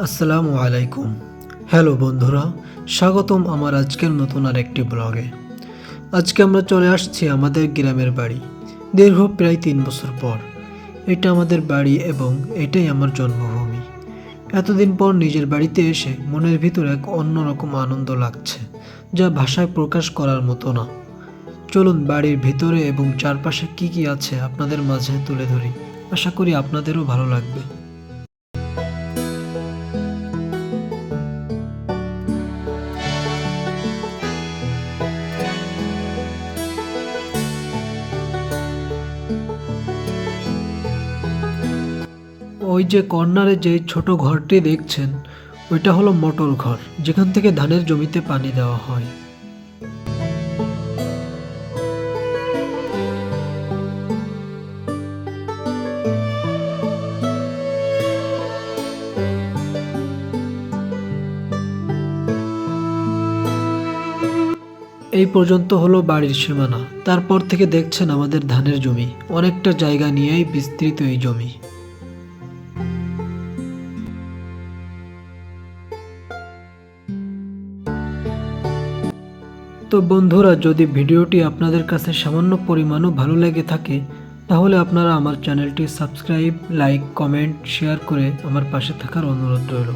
আসসালামু আলাইকুম। হ্যালো বন্ধুরা, স্বাগতম আমার আজকের নতুন আর একটি ব্লগে। আজকে আমরা চলে আসছি আমাদের গ্রামের বাড়ি, দীর্ঘ প্রায় তিন বছর পর। এটা আমাদের বাড়ি এবং এটাই আমার জন্মভূমি। এতদিন পর নিজের বাড়িতে এসে মনের ভিতর এক অন্যরকম আনন্দ লাগছে, যা ভাষায় প্রকাশ করার মতো না। চলুন বাড়ির ভিতরে এবং চারপাশে কি কি আছে আপনাদের মাঝে তুলে ধরি। আশা করি আপনাদেরও ভালো লাগবে। ওই যে কর্নারে যে ছোট ঘরটি দেখছেন, ওইটা হলো মোটর ঘর, যেখান থেকে ধানের জমিতে পানি দেওয়া হয়। এই পর্যন্ত হলো বাড়ির সীমানা। তারপর থেকে দেখছেন আমাদের ধানের জমি, অনেকটা জায়গা নিয়েই বিস্তৃত এই জমি। তো বন্ধুরা, যদি ভিডিওটি আপনাদের কাছে সামান্য পরিমাণও ভালো লেগে থাকে, তাহলে আপনারা আমার চ্যানেলটি সাবস্ক্রাইব, লাইক, কমেন্ট, শেয়ার করে আমার পাশে থাকার অনুরোধ রইল।